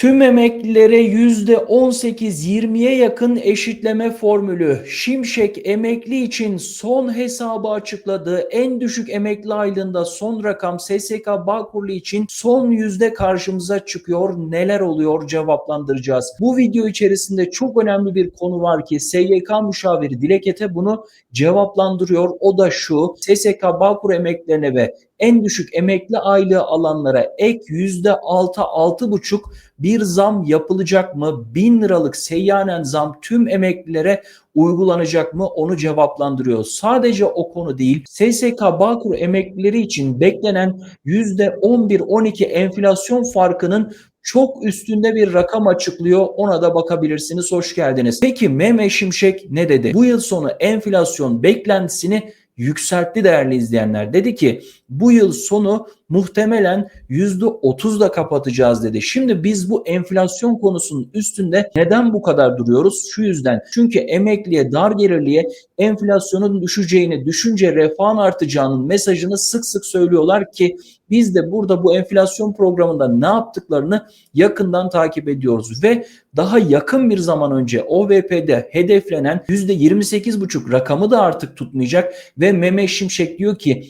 Tüm emeklilere %18-20'ye yakın eşitleme formülü. Şimşek emekli için son hesabı açıkladı. En düşük emekli aylığında son rakam SSK Bağkurlu için son yüzde karşımıza çıkıyor. Neler oluyor cevaplandıracağız. Bu video içerisinde çok önemli bir konu var ki SYK müşaviri Dilek Ete bunu cevaplandırıyor. O da şu SSK Bağkur emeklilerine ve en düşük emekli aylığı alanlara ek yüzde altı altı buçuk bir zam yapılacak mı? Bin liralık seyyanen zam tüm emeklilere uygulanacak mı? Onu cevaplandırıyor. Sadece o konu değil. SSK Bağkur emeklileri için beklenen yüzde 11-12 enflasyon farkının çok üstünde bir rakam açıklıyor. Ona da bakabilirsiniz. Hoş geldiniz. Peki Mehmet Şimşek ne dedi? Bu yıl sonu enflasyon beklentisini yükseltti değerli izleyenler. Dedi ki bu yıl sonu muhtemelen %30'da kapatacağız dedi. Şimdi biz bu enflasyon konusunun üstünde neden bu kadar duruyoruz? Şu yüzden. Çünkü emekliye, dar gelirliye enflasyonun düşeceğini, düşünce refahın artacağının mesajını sık sık söylüyorlar ki biz de burada bu enflasyon programında ne yaptıklarını yakından takip ediyoruz ve daha yakın bir zaman önce OVP'de hedeflenen %28,5 rakamı da artık tutmayacak ve Mehmet Şimşek diyor ki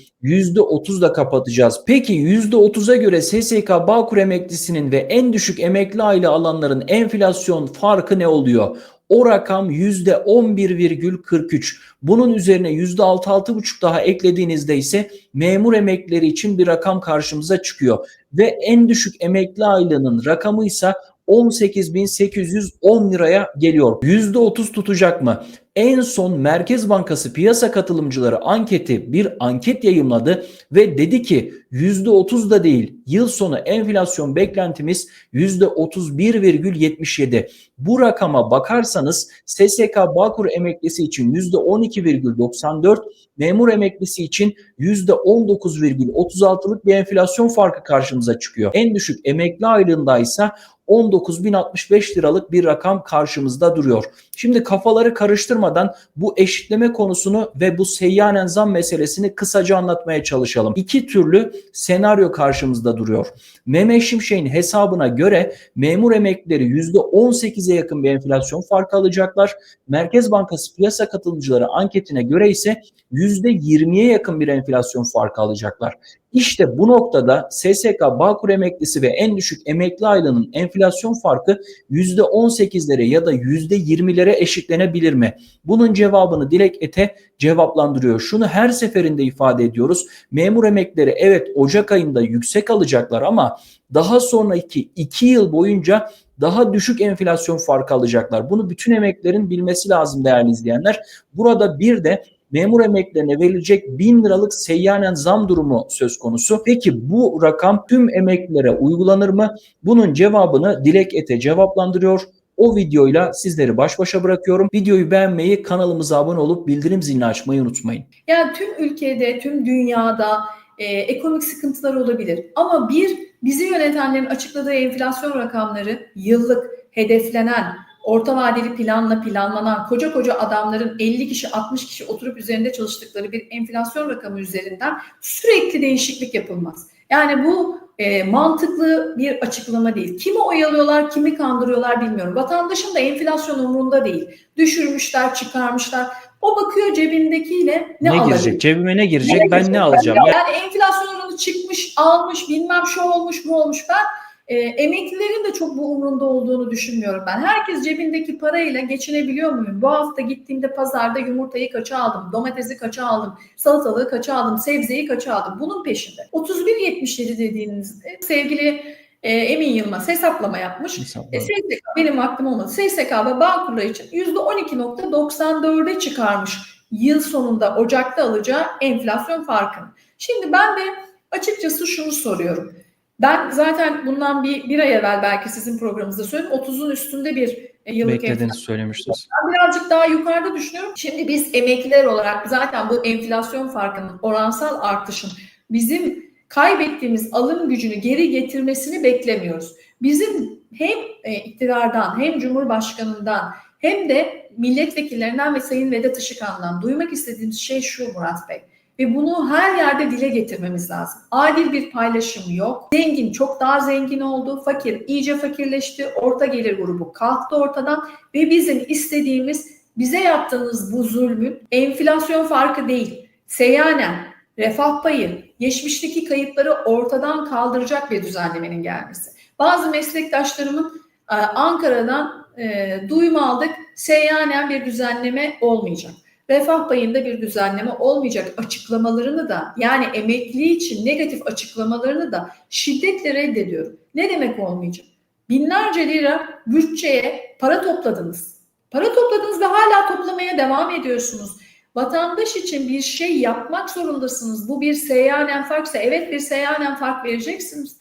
%30'da kapatacağız. Peki %30'a göre SSK Bağkur emeklisinin ve en düşük emekli aile alanların enflasyon farkı ne oluyor? O rakam %11,43. Bunun üzerine %6-6,5 daha eklediğinizde ise memur emeklileri için bir rakam karşımıza çıkıyor. Ve en düşük emekli aylığının rakamı ise 18.810 liraya geliyor. %30 tutacak mı? En son Merkez Bankası piyasa katılımcıları anketi bir anket yayımladı ve dedi ki %30 da değil yıl sonu enflasyon beklentimiz %31,77. Bu rakama bakarsanız SSK Bağkur emeklisi için %12,94, memur emeklisi için %19,36'lık bir enflasyon farkı karşımıza çıkıyor. En düşük emekli aylığında ise 19.065 liralık bir rakam karşımızda duruyor. Şimdi kafaları karıştırmadan bu eşitleme konusunu ve bu seyyanen zam meselesini kısaca anlatmaya çalışalım. İki türlü senaryo karşımızda duruyor. Mehmet Şimşek'in hesabına göre memur emeklileri %18'e yakın bir enflasyon farkı alacaklar. Merkez Bankası piyasa katılımcıları anketine göre ise %20'ye yakın bir enflasyon farkı alacaklar. İşte bu noktada SSK Bağkur emeklisi ve en düşük emekli aylığının enflasyon farkı %18'lere ya da %20'lere eşitlenebilir mi? Bunun cevabını Dilek Ete cevaplandırıyor. Şunu her seferinde ifade ediyoruz. Memur emekleri evet Ocak ayında yüksek alacaklar ama daha sonraki 2 yıl boyunca daha düşük enflasyon farkı alacaklar. Bunu bütün emeklerin bilmesi lazım değerli izleyenler. Burada bir de memur emeklerine verilecek 1000 liralık seyyanen zam durumu söz konusu. Peki bu rakam tüm emeklilere uygulanır mı? Bunun cevabını Dilek Ete cevaplandırıyor. O videoyla sizleri baş başa bırakıyorum. Videoyu beğenmeyi, kanalımıza abone olup bildirim zilini açmayı unutmayın. Yani tüm ülkede, tüm dünyada e, ekonomik sıkıntılar olabilir. Ama bir, bizi yönetenlerin açıkladığı enflasyon rakamları yıllık hedeflenen, orta vadeli planla planlanan koca koca adamların 50 kişi 60 kişi oturup üzerinde çalıştıkları bir enflasyon rakamı üzerinden sürekli değişiklik yapılmaz. Yani bu e, mantıklı bir açıklama değil. Kimi oyalıyorlar, kimi kandırıyorlar bilmiyorum. Vatandaşın da enflasyon umurunda değil. Düşürmüşler, çıkarmışlar. O bakıyor cebindekiyle ne, Ne, alabilir? girecek? Cebime ne girecek? Ne ben girecek? ne alacağım? Yani, Ya, yani enflasyon oranı çıkmış, almış, bilmem şu olmuş, bu olmuş. Ben e, emeklilerin de çok bu umurunda olduğunu düşünmüyorum ben. Herkes cebindeki parayla geçinebiliyor muyum? Bu hafta gittiğimde pazarda yumurtayı kaça aldım, domatesi kaça aldım, salatalığı kaça aldım, sebzeyi kaça aldım. Bunun peşinde. 31.77 dediğinizde sevgili e, Emin Yılmaz hesaplama yapmış. E, SSK benim vaktim olmadı. SSK ve Bağkurlar için %12.94'e çıkarmış yıl sonunda Ocak'ta alacağı enflasyon farkını. Şimdi ben de açıkçası şunu soruyorum. Ben zaten bundan bir, bir ay evvel belki sizin programınızda söyledim. 30'un üstünde bir e, yıllık. Beklediğinizi söylemiştiniz. Ben birazcık daha yukarıda düşünüyorum. Şimdi biz emekliler olarak zaten bu enflasyon farkının oransal artışın bizim kaybettiğimiz alım gücünü geri getirmesini beklemiyoruz. Bizim hem e, iktidardan hem Cumhurbaşkanı'ndan hem de milletvekillerinden ve Sayın Vedat Işıkhan'dan duymak istediğimiz şey şu Murat Bey. Ve bunu her yerde dile getirmemiz lazım. Adil bir paylaşım yok. Zengin çok daha zengin oldu. Fakir iyice fakirleşti. Orta gelir grubu kalktı ortadan ve bizim istediğimiz bize yaptığınız bu zulmün enflasyon farkı değil. Seyyanen, refah payı, geçmişteki kayıpları ortadan kaldıracak bir düzenlemenin gelmesi. Bazı meslektaşlarımın e, Ankara'dan e, duyum aldık. Seyyanen bir düzenleme olmayacak. Refah payında bir düzenleme olmayacak açıklamalarını da yani emekli için negatif açıklamalarını da şiddetle reddediyorum. Ne demek olmayacak? Binlerce lira bütçeye para topladınız. Para topladınız ve hala toplamaya devam ediyorsunuz. Vatandaş için bir şey yapmak zorundasınız. Bu bir seyyanen farksa evet bir seyyanen fark vereceksiniz.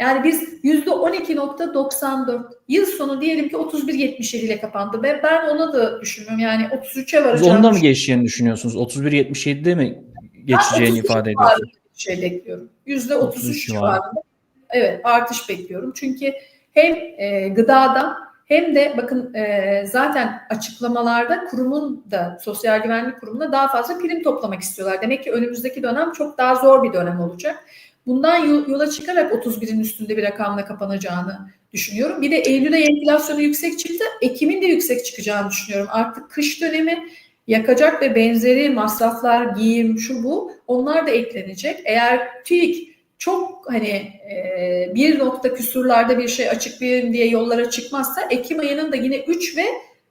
Yani biz %12.94 yıl sonu diyelim ki 31.77 ile kapandı. Ve ben ona da düşünmüyorum. Yani 33'e Siz varacağım. onda mı geçeceğini düşünüyorsunuz? 31.77'de mi geçeceğini 33 ifade ediyorsunuz? şey bekliyorum. Yüzde 33 33 civarında. Evet artış bekliyorum. Çünkü hem e, gıdada hem de bakın e, zaten açıklamalarda kurumun da sosyal güvenlik kurumuna daha fazla prim toplamak istiyorlar. Demek ki önümüzdeki dönem çok daha zor bir dönem olacak. Bundan yo- yola çıkarak 31'in üstünde bir rakamla kapanacağını düşünüyorum. Bir de Eylül ayı enflasyonu yüksek çıktı. Ekim'in de yüksek çıkacağını düşünüyorum. Artık kış dönemi yakacak ve benzeri masraflar, giyim, şu bu onlar da eklenecek. Eğer TÜİK çok hani e, bir nokta küsurlarda bir şey açık bir diye yollara çıkmazsa Ekim ayının da yine 3 ve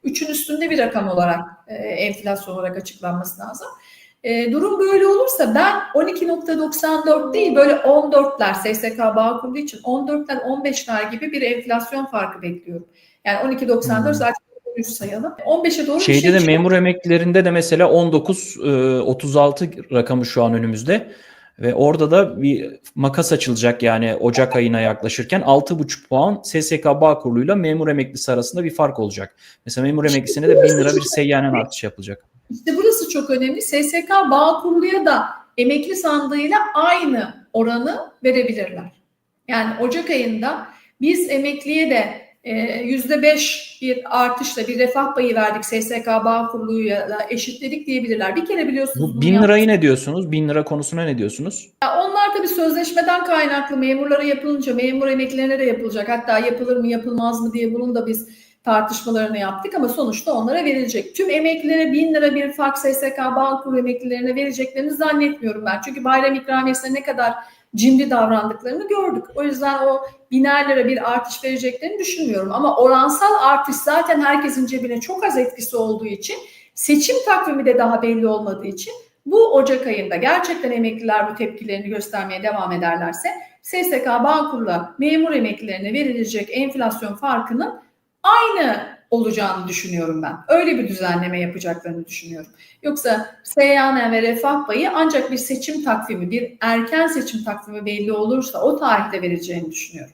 3'ün üstünde bir rakam olarak e, enflasyon olarak açıklanması lazım. E, durum böyle olursa ben 12.94 değil böyle 14'ler SSK bağ kurduğu için 14'ler 15'ler gibi bir enflasyon farkı bekliyorum. Yani 12.94 Hmm. zaten 13 sayalım. 15'e doğru bir Şeyde şey de çıkıyor. memur emeklilerinde de mesela 19 e, 36 rakamı şu an önümüzde ve orada da bir makas açılacak yani Ocak ayına yaklaşırken 6,5 puan SSK Bağkurlu'yla memur emeklisi arasında bir fark olacak. Mesela memur emeklisine de 1000 lira bir seyyanen artış yapılacak. İşte burası çok önemli. SSK Bağkurlu'ya da emekli sandığıyla aynı oranı verebilirler. Yani Ocak ayında biz emekliye de e, yüzde beş bir artışla bir refah payı verdik SSK Bağkurlu'ya da eşitledik diyebilirler. Bir kere biliyorsunuz Bu bunu 1000 yap- lirayı ne diyorsunuz? 1000 lira konusuna ne diyorsunuz? Ya onlar tabii sözleşmeden kaynaklı memurlara yapılınca memur emeklilerine de yapılacak. Hatta yapılır mı yapılmaz mı diye bunun da biz tartışmalarını yaptık ama sonuçta onlara verilecek. Tüm emeklilere bin lira bir fark SSK Bağkur emeklilerine vereceklerini zannetmiyorum ben. Çünkü bayram ikramiyesine ne kadar cimri davrandıklarını gördük. O yüzden o biner lira bir artış vereceklerini düşünmüyorum. Ama oransal artış zaten herkesin cebine çok az etkisi olduğu için seçim takvimi de daha belli olmadığı için bu Ocak ayında gerçekten emekliler bu tepkilerini göstermeye devam ederlerse SSK Bağkur'la memur emeklilerine verilecek enflasyon farkının aynı olacağını düşünüyorum ben. Öyle bir düzenleme yapacaklarını düşünüyorum. Yoksa seyyanen ve refah payı ancak bir seçim takvimi, bir erken seçim takvimi belli olursa o tarihte vereceğini düşünüyorum.